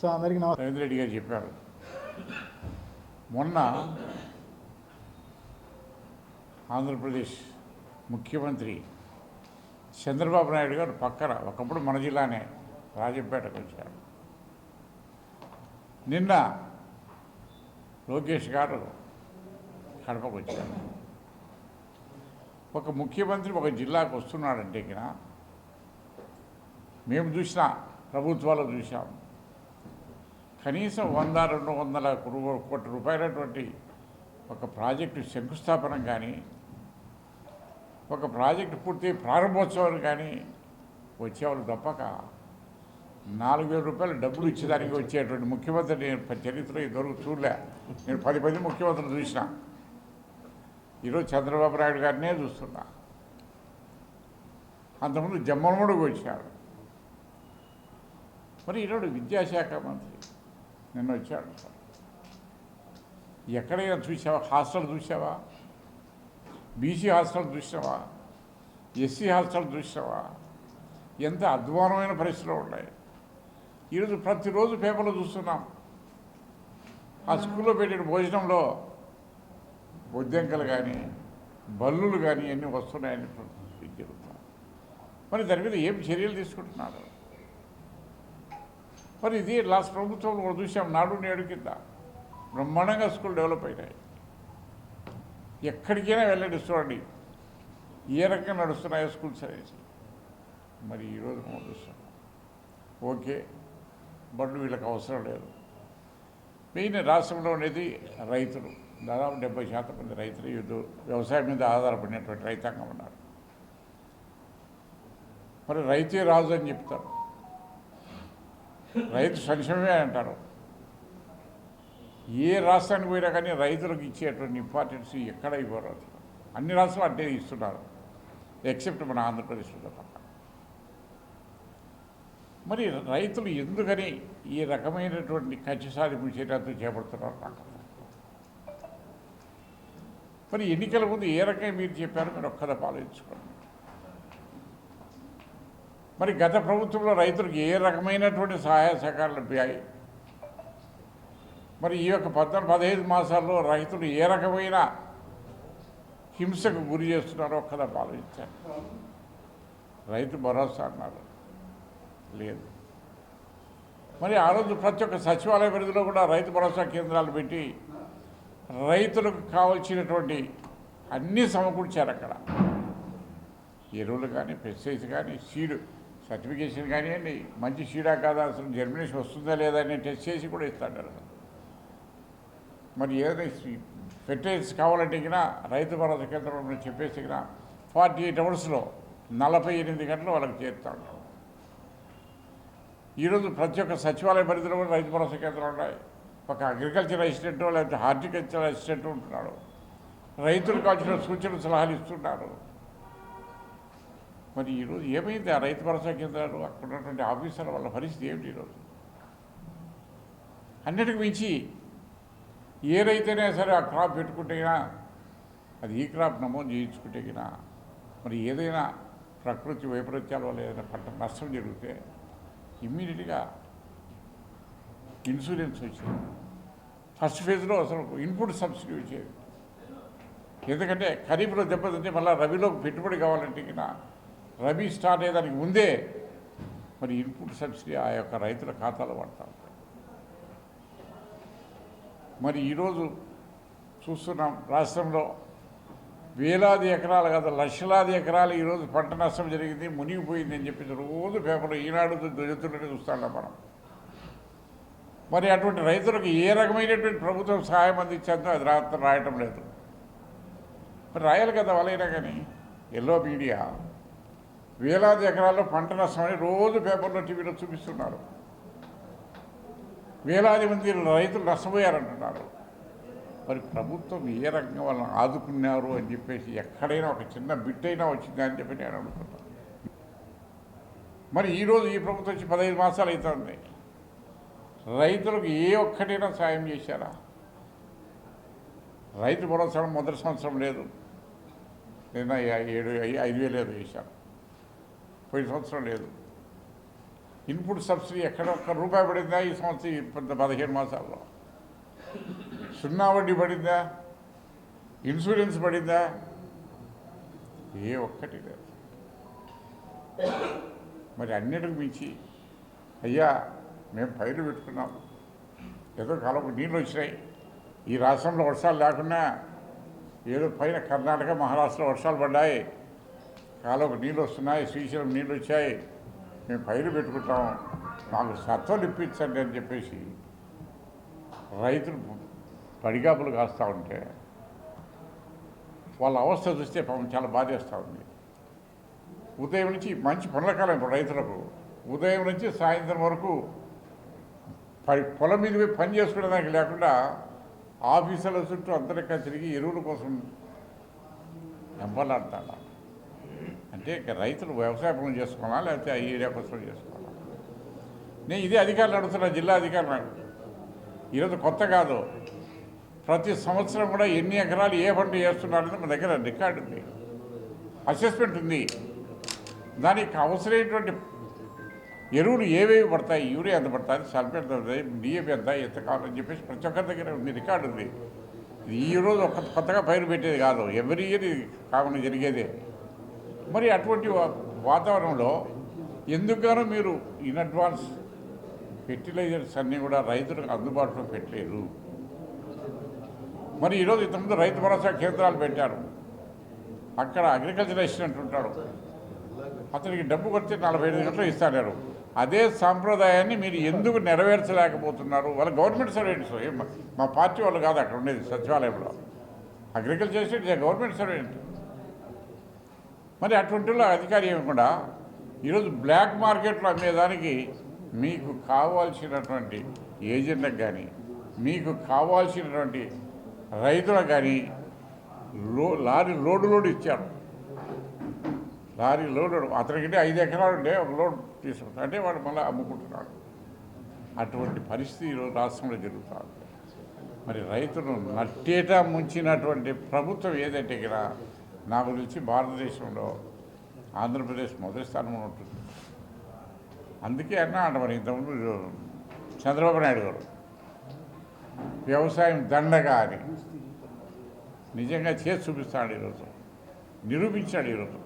So అందరికీ నమస్తే రవీంద్ర రెడ్డి గారు చెప్పారు. మొన్న ఆంధ్రప్రదేశ్ ముఖ్యమంత్రి చంద్రబాబు నాయుడు గారు పక్కన ఒకప్పుడు మన జిల్లానే రాజంపేటకు వచ్చారు. నిన్న లోకేష్ గారు కడపకు వచ్చారు. ఒక ముఖ్యమంత్రి ఒక జిల్లాకు వస్తున్నాడంటే మేము చూసిన ప్రభుత్వాలు చూసాం. కనీసం వంద రెండు వందల కోటి రూపాయలటువంటి ఒక ప్రాజెక్టు శంకుస్థాపన కానీ ఒక ప్రాజెక్టు పూర్తి ప్రారంభోత్సవం కానీ వచ్చేవాళ్ళు తప్పక. నాలుగు వేల రూపాయలు డబ్బులు ఇచ్చేదానికి వచ్చేటువంటి ముఖ్యమంత్రి నేను చరిత్ర చరిత్రలో ఇదివరకు చూడలే. నేను పది పది ముఖ్యమంత్రులు చూసిన. ఈరోజు చంద్రబాబు నాయుడు గారినే చూస్తున్నా. అంతకుముందు జమ్మలమూడుకు వచ్చారు. మరి ఈరోజు విద్యాశాఖ మంత్రి నిన్న వచ్చాడు. ఎక్కడైనా చూసావా? హాస్టల్ చూసావా? బీసీ హాస్టల్ చూసావా? ఎస్సీ హాస్టల్ చూసావా? ఎంత అధ్వానమైన పరిస్థితులు ఉన్నాయి. ఈరోజు ప్రతిరోజు పేపర్లో చూస్తున్నాం. ఆ స్కూల్లో పెట్టిన భోజనంలో బొద్దెంకలు కానీ బల్లులు కానీ అన్నీ వస్తున్నాయని జరుగుతున్నాం మరి దాని మీద ఏం చర్యలు తీసుకుంటున్నారు? మరి ఇది లాస్ట్ ప్రభుత్వంలో కూడా చూసాం నాడు నేడు కింద. బ్రహ్మాండంగా స్కూల్ డెవలప్ అయినాయి. ఎక్కడికైనా వెళ్ళండి చూడండి. ఏ రకంగా నడుస్తున్నాయో స్కూల్స్ అనేసి. మరి ఈరోజు మనం చూస్తాం. ఓకే బళ్ళు వీళ్ళకి అవసరం లేదు. మెయిన్ రాష్ట్రంలో ఉండేది రైతులు. దాదాపు డెబ్బై శాతం మంది రైతులు యుద్ధ వ్యవసాయం మీద ఆధారపడినటువంటి రైతాంగం ఉన్నారు. మరి రైతే రాజు అని చెప్తారు. రైతు సంక్షేమమే అంటారు. ఏ రాష్ట్రానికి పోయినా కానీ రైతులకు ఇచ్చేటువంటి ఇంపార్టెన్స్ ఎక్కడ ఇవ్వరు అసలు అన్ని రాష్ట్రాలు అంటే ఇస్తున్నారు. ఎక్సెప్ట్ మన ఆంధ్రప్రదేశ్లో తప్ప మరి రైతులు ఎందుకని ఈ రకమైనటువంటి ఖర్చు సాధింపు చర్యలతో చేపడుతున్నారు నాకు మరి ఎన్నికల ముందు ఏ రకంగా మీరు చెప్పారో మీరు ఒక్కదా ఆలోచించుకోండి. మరి గత ప్రభుత్వంలో రైతులకు ఏ రకమైనటువంటి సహాయ సహకారాలు లభ్యాయి మరి ఈ యొక్క పద్నాలుగు పదహైదు మాసాల్లో రైతులు ఏ రకమైన హింసకు గురి చేస్తున్నారో ఒక్కదా ఆలోచించాను రైతు భరోసా అన్నారు. లేదు. మరి ఆ రోజు ప్రతి ఒక్క సచివాలయ పరిధిలో కూడా రైతు భరోసా కేంద్రాలు పెట్టి రైతులకు కావలసినటువంటి అన్నీ సమకూర్చారు అక్కడ. ఎరువులు కానీ పెస్టిసైడ్స్ కానీ సీడు సర్టిఫికేషన్ కానివ్వండి మంచి సీడా కాదా అసలు జర్మినేషన్ వస్తుందా లేదా అని టెస్ట్ చేసి కూడా ఇస్తాడు మరి ఏదైనా ఫెర్టిలైజర్స్ కావాలంటే రైతు భరోసా కేంద్రంలో చెప్పేసి కూడా ఫార్టీ ఎయిట్ అవర్స్లో నలభై ఎనిమిది గంటలు వాళ్ళకి చేరుతాడు ఈరోజు ప్రతి ఒక్క సచివాలయ పరిధిలో కూడా రైతు భరోసా కేంద్రాలు ఉన్నాయి. ఒక అగ్రికల్చర్ అసిస్టెంట్ లేకపోతే హార్టికల్చర్ అసిస్టెంట్ ఉంటున్నాడు. రైతులకు కావాల్సిన సూచనలు సలహాలు ఇస్తున్నారు. మరి ఈరోజు ఏమైంది? ఆ రైతు భరోసా కేంద్రాలు అక్కడ ఉన్నటువంటి ఆఫీసర్ల వాళ్ళ పరిస్థితి ఏమిటి ఈరోజు? అన్నిటికి మించి ఏ రైతైనా సరే ఆ క్రాప్ పెట్టుకుంటేనా అది ఈ క్రాప్ నమోదు చేయించుకుంటేనా మరి ఏదైనా ప్రకృతి వైపరీత్యాల వల్ల ఏదైనా పంట నష్టం జరిగితే ఇమ్మీడియట్గా ఇన్సూరెన్స్ వచ్చింది. ఫస్ట్ ఫేజ్లో అసలు ఇన్పుట్ సబ్సిడీ వచ్చేది. ఎందుకంటే ఖరీఫ్లో దెబ్బతింటే మళ్ళీ రబీలోకి పెట్టుబడి కావాలంటే రబీ స్టార్ట్ అయ్యేదానికి ముందే మరి ఇన్పుట్ సబ్సిడీ ఆ యొక్క రైతుల ఖాతాలో పడతా మరి ఈరోజు చూస్తున్నాం రాష్ట్రంలో వేలాది ఎకరాలు కదా లక్షలాది ఎకరాలు ఈరోజు పంట నష్టం జరిగింది మునిగిపోయింది అని చెప్పి రోజు పేపర్లో ఈనాడు దొరుకుతుంటే చూస్తాం మనం. మరి అటువంటి రైతులకు ఏ రకమైనటువంటి ప్రభుత్వం సహాయం అందించేందో అది రా రాయటం లేదు. మరి రాయాలి కదా వాళ్ళైనా కానీ ఎల్లో మీడియా వేలాది ఎకరాల్లో పంట నష్టమని రోజు పేపర్లో టీవీలో చూపిస్తున్నారు. వేలాది మంది రైతులు నష్టపోయారంటున్నారు. మరి ప్రభుత్వం ఏ రకంగా వాళ్ళని ఆదుకున్నారు అని చెప్పేసి ఎక్కడైనా ఒక చిన్న బిట్ అయినా వచ్చిందా అని చెప్పి నేను అనుకుంటాను మరి ఈరోజు ఈ ప్రభుత్వం వచ్చి పదహైదు మాసాలు అవుతుంది. రైతులకు ఏ ఒక్కటైనా సాయం చేశారా? రైతు భరోసా మొదటి సంవత్సరం లేదు. నిన్న ఏడు ఐదు వేలు ఏదో వేశారు పోయిన సంవత్సరం లేదు. ఇన్పుట్ సబ్సిడీ ఎక్కడ ఒక్క రూపాయి పడిందా ఈ సంవత్సరం పెద్ద పదిహేను మాసాల్లో? సున్నా వడ్డీ పడిందా? ఇన్సూరెన్స్ పడిందా? ఏ ఒక్కటి లేదు. మరి అన్నిటికి మించి అయ్యా మేము పైరు పెట్టుకున్నాం. ఏదో కాలం నీళ్ళు వచ్చినాయి. ఈ రాష్ట్రంలో వర్షాలు లేకుండా ఏదో పైన కర్ణాటక మహారాష్ట్రలో వర్షాలు పడ్డాయి. కాలువకు నీళ్ళు వస్తున్నాయి శ్రీశైలం నీళ్ళు వచ్చాయి. మేము పైరు పెట్టుకుంటాం. మాకు సత్వలు ఇప్పించండి అని చెప్పేసి రైతులు పడిగాపులు కాస్తూ ఉంటే వాళ్ళ అవస్థ చూస్తే పాపం చాలా బాధేస్తూ ఉంది. ఉదయం నుంచి మంచి పనుల కాలం ఇప్పుడు రైతులకు. ఉదయం నుంచి సాయంత్రం వరకు పై పొలం మీద పోయి పని చేసుకునేదానికి లేకుండా ఆఫీసుల చుట్టూ అంతరికా తిరిగి ఎరువుల కోసం ఎంపలాడతాడు అంటే ఇక రైతులు వ్యవసాయ పనులు చేసుకోవాలా లేకపోతే ఆ ఏరియా కోసం చేసుకోవాలా? నేను ఇదే అధికారులు అడుగుతున్నా జిల్లా అధికారులు ఈరోజు కొత్త కాదు. ప్రతి సంవత్సరం కూడా ఎన్ని ఎకరాలు ఏ పంట చేస్తున్నారని మన దగ్గర రికార్డు ఉంది. అసెస్మెంట్ ఉంది. దానికి అవసరమైనటువంటి ఎరువులు ఏవేవి పడతాయి యూరియా ఎంత పడతాయి సల్ఫేట్ ఎంత పడతాయి డిఏపి ఎంత ఎంత కావాలని చెప్పేసి ప్రతి ఒక్కరి దగ్గర ఉంది రికార్డు ఉంది. ఇది ఈ రోజు ఒక కొత్తగా పైరు పెట్టేది కాదు. ఎవరి ఇయర్ ఇది కాకుండా జరిగేదే. మరి అటువంటి వా- వాతావరణంలో ఎందుకనో మీరు ఇన్ అడ్వాన్స్ ఫెర్టిలైజర్స్ అన్నీ కూడా రైతులకు అందుబాటులో పెట్టలేరు. మరి ఈరోజు ఇంతకుముందు రైతు భరోసా కేంద్రాలు పెట్టారు. అక్కడ అగ్రికల్చర్ అసిస్టెంట్ ఉంటాడు. అతనికి డబ్బు కొడితే నలభై ఐదు గంటలు ఇస్తాడారు అదే సాంప్రదాయాన్ని మీరు ఎందుకు నెరవేర్చలేకపోతున్నారు? వాళ్ళ గవర్నమెంట్ సర్వెంట్స్ మా- పార్టీ వాళ్ళు కాదు అక్కడ ఉండేది సచివాలయంలో. Agriculture assistant government servant. మరి అటువంటి అధికారి ఇవ్వకుండా ఈరోజు బ్లాక్ మార్కెట్లో అమ్మేదానికి మీకు కావాల్సినటువంటి ఏజెంట్లకు కానీ మీకు కావాల్సినటువంటి రైతులకు కానీ లో లారీ లోడు లోడు ఇచ్చారు. లారీ లోడు అతనికంటే ఐదు ఎకరాలు ఉండే ఒక లోడ్ తీసుకుంటాడు అంటే వాడు మళ్ళీ అమ్ముకుంటున్నాడు అటువంటి పరిస్థితి ఈరోజు రాష్ట్రంలో జరుగుతుంది మరి రైతును నట్టేట ముంచినటువంటి ప్రభుత్వం ఏదంటే ఇక్కడ నా గురించి భారతదేశంలో ఆంధ్రప్రదేశ్ మొదటి స్థానంలో ఉంటుంది. అందుకే అన్నా అంట మరి ఇంతకుముందు చంద్రబాబు నాయుడు గారు వ్యవసాయం దండగా అని నిజంగా చేసి చూపిస్తాడు ఈరోజు నిరూపించాడు ఈరోజు.